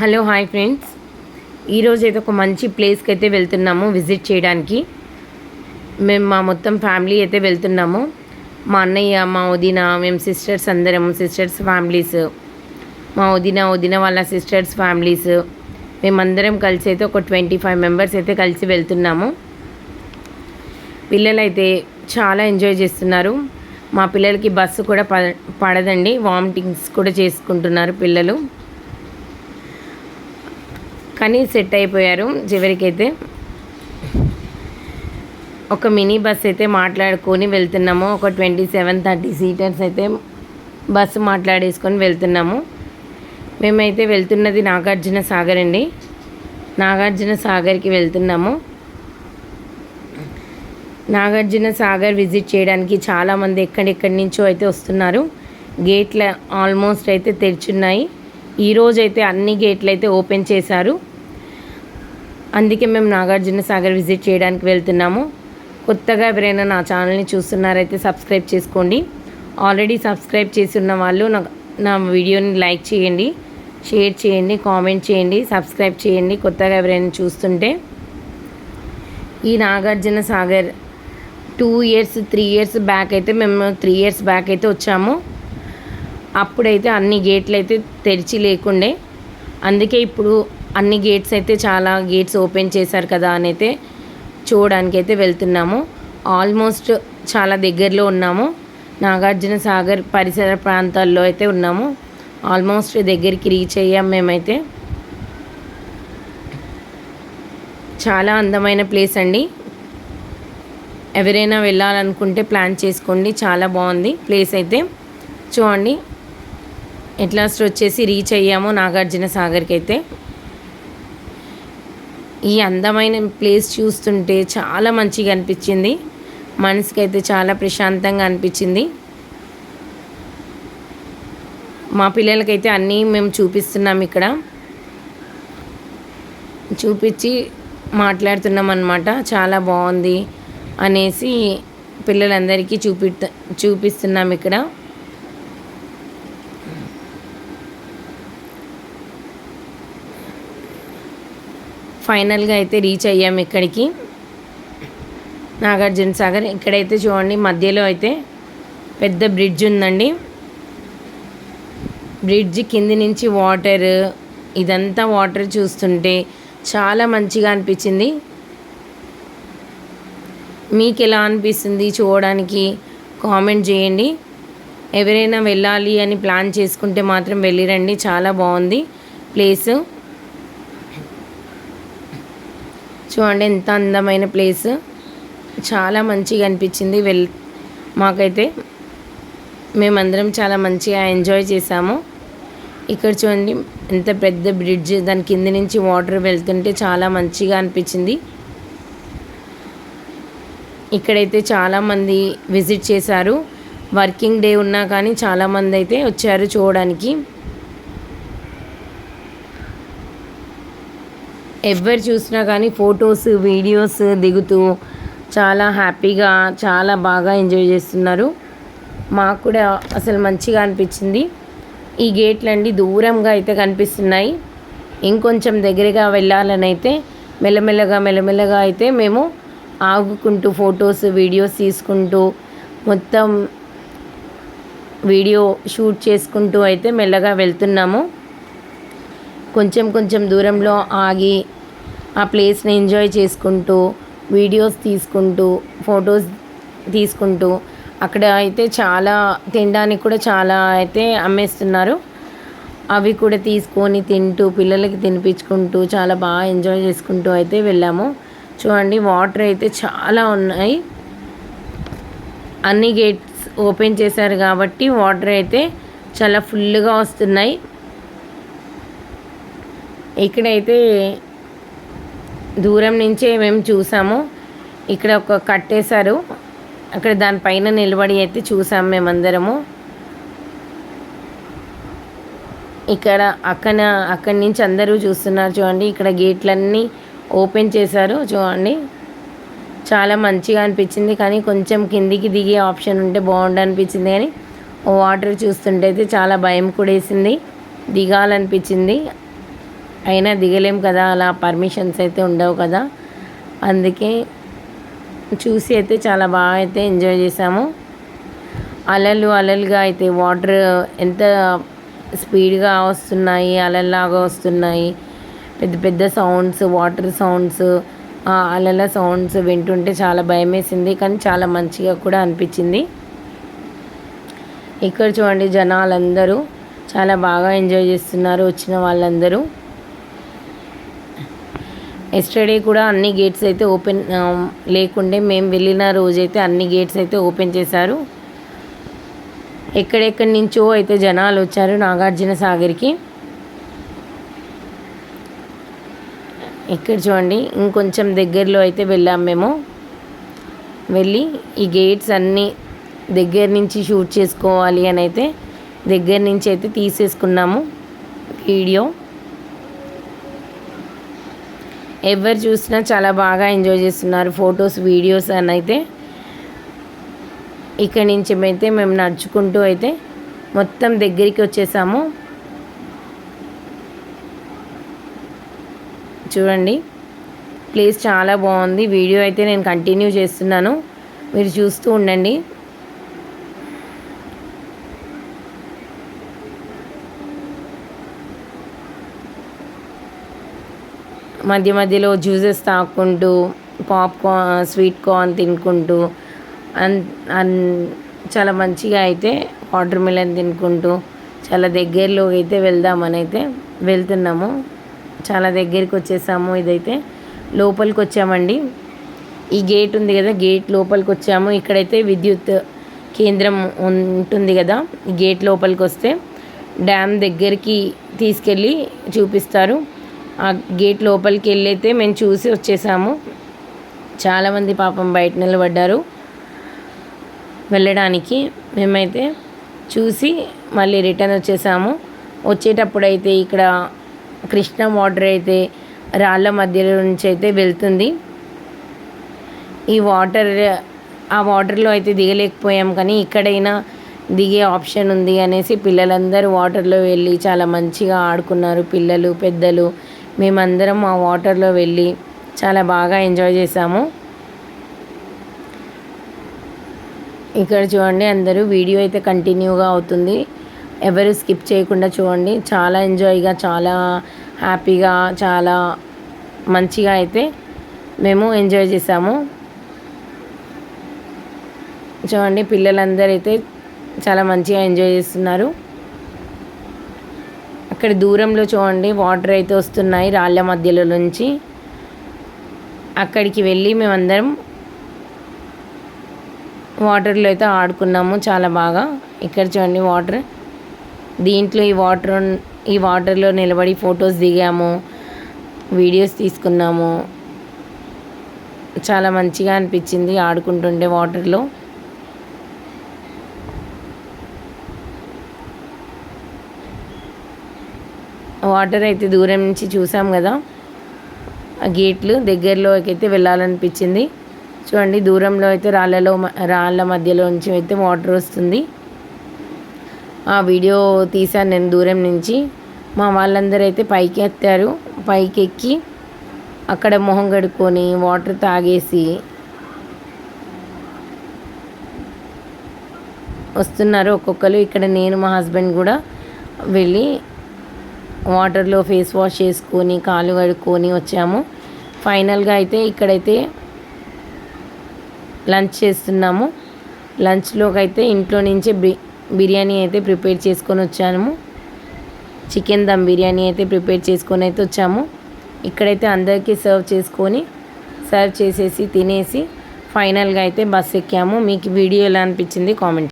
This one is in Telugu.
Hello hi friends. ఈరోజు అయితే ఒక మంచి ప్లేస్కి అయితే వెళ్తున్నాము విజిట్ చేయడానికి. మేము మా మొత్తం ఫ్యామిలీ అయితే వెళ్తున్నాము. మా అన్నయ్య మా వదిన మేము సిస్టర్స్ అందరం సిస్టర్స్ ఫ్యామిలీస్ మా వదిన వదిన వాళ్ళ సిస్టర్స్ ఫ్యామిలీస్ మేమందరం కలిసి అయితే ఒక ట్వంటీ ఫైవ్ మెంబర్స్ అయితే కలిసి వెళ్తున్నాము. పిల్లలు అయితే చాలా ఎంజాయ్ చేస్తున్నారు. మా పిల్లలకి బస్సు కూడా ప పడదండి. వామిటింగ్స్ కూడా చేసుకుంటున్నారు పిల్లలు. కానీ సెట్ అయిపోయారు చివరికైతే. ఒక మినీ బస్ అయితే మాట్లాడుకొని వెళ్తున్నాము. ఒక ట్వంటీ సెవెన్ థర్టీ సీటర్స్ అయితే బస్సు మాట్లాడేసుకొని వెళ్తున్నాము. మేమైతే వెళ్తున్నది నాగార్జున సాగర్ అండి. నాగార్జున సాగర్కి వెళ్తున్నాము. నాగార్జున సాగర్ విజిట్ చేయడానికి చాలామంది ఎక్కడెక్కడి నుంచో అయితే వస్తున్నారు. గేట్ల ఆల్మోస్ట్ అయితే తెరిచున్నాయి. ఈరోజైతే అన్ని గేట్లు అయితే ఓపెన్ చేశారు. అందుకే మేము నాగార్జున సాగర్ విజిట్ చేయడానికి వెళ్తున్నాము. కొత్తగా ఎవరైనా నా ఛానల్ని చూస్తున్నారైతే సబ్స్క్రైబ్ చేసుకోండి. ఆల్రెడీ సబ్స్క్రైబ్ చేసి ఉన్న వాళ్ళు నా నా వీడియోని లైక్ చేయండి షేర్ చేయండి కామెంట్ చేయండి సబ్స్క్రైబ్ చేయండి కొత్తగా ఎవరైనా చూస్తుంటే. ఈ Nagarjuna Sagar two years three years back అయితే మేము త్రీ ఇయర్స్ బ్యాక్ అయితే వచ్చాము. అప్పుడైతే అన్ని గేట్లు అయితే తెరిచి లేకుండే. అందుకే ఇప్పుడు అన్ని గేట్స్ అయితే చాలా గేట్స్ ఓపెన్ చేశారు కదా అని అయితే చూడడానికి అయితే వెళ్తున్నాము. ఆల్మోస్ట్ చాలా దగ్గరలో ఉన్నాము. నాగార్జున సాగర్ పరిసర ప్రాంతాల్లో అయితే ఉన్నాము. ఆల్మోస్ట్ దగ్గరికి రీచ్ అయ్యాం మేమైతే. చాలా అందమైన ప్లేస్ అండి. ఎవరైనా వెళ్ళాలనుకుంటే ప్లాన్ చేసుకోండి. చాలా బాగుంది ప్లేస్ అయితే. చూడండి. ఎట్లాస్ట్ వచ్చేసి రీచ్ అయ్యాము నాగార్జున సాగర్కి అయితే ఈ అందమైన ప్లేస్ చూస్తుంటే చాలా మంచిగా అనిపించింది. మనసుకైతే చాలా ప్రశాంతంగా అనిపించింది. మా పిల్లలకైతే అన్నీ మేము చూపిస్తున్నాం ఇక్కడ. చూపించి మాట్లాడుతున్నాం అనమాట చాలా బాగుంది అనేసి పిల్లలందరికీ చూపి చూపిస్తున్నాం ఇక్కడ. ఫైనల్గా అయితే రీచ్ అయ్యాము ఇక్కడికి. నాగార్జున సాగర్ ఇక్కడైతే చూడండి మధ్యలో అయితే పెద్ద బ్రిడ్జ్ ఉందండి. బ్రిడ్జ్ కింది నుంచి వాటర్ ఇదంతా వాటర్ చూస్తుంటే చాలా మంచిగా అనిపించింది. మీకు ఎలా అనిపిస్తుంది చూడడానికి? కామెంట్ చేయండి. ఎవరైనా వెళ్ళాలి అని ప్లాన్ చేసుకుంటే మాత్రం వెళ్ళిరండి చాలా బాగుంది ప్లేసు. చూడండి ఎంత అందమైన ప్లేస్ చాలా మంచిగా అనిపించింది వెల్ మాకైతే. మేమందరం చాలా మంచిగా ఎంజాయ్ చేసాము. ఇక్కడ చూడండి ఎంత పెద్ద బ్రిడ్జ్ దాని కింద నుంచి వాటర్ వెళ్తుంటే చాలా మంచిగా అనిపించింది. ఇక్కడైతే చాలామంది విజిట్ చేశారు. వర్కింగ్ డే ఉన్నా కానీ చాలామంది అయితే వచ్చారు చూడడానికి. ఎవరు చూసినా కానీ ఫొటోస్ వీడియోస్ దిగుతూ చాలా హ్యాపీగా చాలా బాగా ఎంజాయ్ చేస్తున్నారు. మాకు కూడా అసలు మంచిగా అనిపించింది. ఈ గేట్లండి దూరంగా అయితే కనిపిస్తున్నాయి. ఇంకొంచెం దగ్గరగా వెళ్ళాలని అయితే మెల్లమెల్లగా మెల్లమెల్లగా అయితే మేము ఆగుకుంటూ ఫొటోస్ వీడియోస్ తీసుకుంటూ మొత్తం వీడియో షూట్ చేసుకుంటూ అయితే మెల్లగా వెళ్తున్నాము. కొంచెం కొంచెం దూరంలో ఆగి ఆ ప్లేస్ని ఎంజాయ్ చేసుకుంటూ వీడియోస్ తీసుకుంటూ ఫొటోస్ తీసుకుంటూ అక్కడ అయితే చాలా తినడానికి కూడా చాలా అయితే అమ్మేస్తున్నారు. అవి కూడా తీసుకొని తింటూ పిల్లలకి తినిపించుకుంటూ చాలా బాగా ఎంజాయ్ చేసుకుంటూ అయితే వెళ్ళాము. చూడండి వాటర్ అయితే చాలా ఉన్నాయి. అన్ని గేట్స్ ఓపెన్ చేశారు కాబట్టి వాటర్ అయితే చాలా ఫుల్గా వస్తున్నాయి. ఇక్కడైతే దూరం నుంచే మేము చూసాము. ఇక్కడ ఒక కట్టేశారు. అక్కడ దానిపైన నిలబడి అయితే చూసాం మేమందరము. ఇక్కడ అక్కడ అక్కడి నుంచి అందరూ చూస్తున్నారు చూడండి. ఇక్కడ గేట్లన్నీ ఓపెన్ చేశారు చూడండి. చాలా మంచిగా అనిపించింది కానీ కొంచెం కిందికి దిగే ఆప్షన్ ఉంటే బాగుండు అనిపించింది కానీ వాటర్ చూస్తుంటే అయితే చాలా భయం కూడా వేసింది. దిగాలనిపించింది. అయినా దిగలేం కదా అలా పర్మిషన్స్ అయితే ఉండవు కదా. అందుకే చూసి అయితే చాలా బాగా అయితే ఎంజాయ్ చేసాము అలలు అలలుగా అయితే వాటర్ ఎంత స్పీడ్గా వస్తున్నాయి అలల్లాగా వస్తున్నాయి. పెద్ద పెద్ద సౌండ్స్ వాటర్ సౌండ్స్ అలల సౌండ్స్ వింటుంటే చాలా భయం వేసింది కానీ చాలా మంచిగా కూడా అనిపించింది. ఇక్కడ చూడండి జనాలందరూ చాలా బాగా ఎంజాయ్ చేస్తున్నారు వచ్చిన వాళ్ళందరూ. ఎస్టర్డే కూడా అన్ని గేట్స్ అయితే ఓపెన్ లేకుండే మేము వెళ్ళిన రోజైతే అన్ని గేట్స్ అయితే ఓపెన్ చేశారు. ఎక్కడెక్కడి నుంచో అయితే జనాలు వచ్చారు నాగార్జున సాగర్కి. ఇక్కడ చూడండి ఇంకొంచెం దగ్గరలో అయితే వెళ్ళాం మేము. వెళ్ళి ఈ గేట్స్ అన్నీ దగ్గర నుంచి షూట్ చేసుకోవాలి అని అయితే దగ్గర నుంచి అయితే తీసేసుకున్నాము. వీడియో ఎవరు చూసినా చాలా బాగా ఎంజాయ్ చేస్తున్నారు. ఫొటోస్ వీడియోస్ అని అయితే ఇక్కడి నుంచి అయితే మేము నడుచుకుంటూ అయితే మొత్తం దగ్గరికి వచ్చేసాము. చూడండి. ప్లేస్ చాలా బాగుంది. వీడియో అయితే నేను కంటిన్యూ చేస్తున్నాను. మీరు చూస్తూ ఉండండి. మధ్య మధ్యలో జ్యూసెస్ తాక్కుంటూ పాప్కార్న్ స్వీట్ కార్న్ తినుకుంటూ అన్ చాలా మంచిగా అయితే వాటర్ మిలన్ తినుకుంటూ చాలా దగ్గరలో అయితే వెళ్దామని అయితే వెళ్తున్నాము. చాలా దగ్గరికి వచ్చేసాము ఇదైతే. లోపలికి వచ్చామండి ఈ గేట్ ఉంది కదా గేట్ లోపలికి వచ్చాము ఇక్కడైతే విద్యుత్ కేంద్రం ఉంటుంది కదా గేట్ లోపలికి వస్తే డ్యామ్ దగ్గరికి తీసుకెళ్ళి చూపిస్తారు. ఆ గేట్ లోపలికి వెళ్ళైతే మేము చూసి వచ్చేసాము. చాలామంది పాపం బయట నిలబడ్డారు. వెళ్ళడానికి మేమైతే చూసి మళ్ళీ రిటర్న్ వచ్చేసాము. వచ్చేటప్పుడు అయితే ఇక్కడ కృష్ణ వాటర్ అయితే రాళ్ళ మధ్యలో నుంచి అయితే వెళ్తుంది. ఈ వాటర్ ఆ వాటర్లో అయితే దిగలేకపోయాం కానీ ఇక్కడైనా దిగే ఆప్షన్ ఉంది అనేసి పిల్లలందరూ వాటర్లో వెళ్ళి చాలా మంచిగా ఆడుకున్నారు. పిల్లలు పెద్దలు మేమందరం ఆ వాటర్లో వెళ్ళి చాలా బాగా ఎంజాయ్ చేసాము ఇక్కడ చూడండి అందరూ వీడియో అయితే కంటిన్యూగా అవుతుంది. ఎవరు స్కిప్ చేయకుండా చూడండి. చాలా ఎంజాయ్గా చాలా హ్యాపీగా చాలా మంచిగా అయితే మేము ఎంజాయ్ చేసాము చూడండి పిల్లలందరూ అయితే చాలా మంచిగా ఎంజాయ్ చేస్తున్నారు. అక్కడ దూరంలో చూడండి వాటర్ అయితే వస్తున్నాయి రాళ్ళ మధ్యలో నుంచి. అక్కడికి వెళ్ళి మేమందరం వాటర్లో అయితే ఆడుకున్నాము చాలా బాగా. ఇక్కడ చూడండి వాటర్ దీంట్లో ఈ వాటర్ ఈ వాటర్లో నిలబడి ఫొటోస్ దిగాము వీడియోస్ తీసుకున్నాము. చాలా మంచిగా అనిపించింది ఆడుకుంటుండే వాటర్లో వాటర్ అయితే దూరం నుంచి చూసాం కదా. ఆ గేట్లు దగ్గరలోకి అయితే వెళ్ళాలనిపించింది. చూడండి దూరంలో అయితే రాళ్ళలో రాళ్ళ మధ్యలో నుంచి అయితే వాటర్ వస్తుంది. ఆ వీడియో తీశాను నేను దూరం నుంచి. మా వాళ్ళందరూ అయితే పైకి ఎత్తారు. పైకి ఎక్కి అక్కడ మొహం కడుక్కొని వాటర్ తాగేసి వస్తున్నారు ఒక్కొక్కరు. ఇక్కడ నేను మా హస్బెండ్ కూడా వెళ్ళి వాటర్లో ఫేస్ వాష్ చేసుకొని కాలు కడుక్కొని వచ్చాము. ఫైనల్గా అయితే ఇక్కడైతే లంచ్ చేస్తున్నాము. లంచ్లోకి అయితే ఇంట్లో నుంచే బి బిర్యానీ అయితే ప్రిపేర్ చేసుకొని వచ్చాము. చికెన్ దమ్ బిర్యానీ అయితే ప్రిపేర్ చేసుకొని అయితే వచ్చాము. ఇక్కడైతే అందరికీ సర్వ్ చేసుకొని సర్వ్ చేసేసి తినేసి ఫైనల్గా అయితే బస్ ఎక్కాము. మీకు వీడియో ఎలా అనిపించింది కామెంట్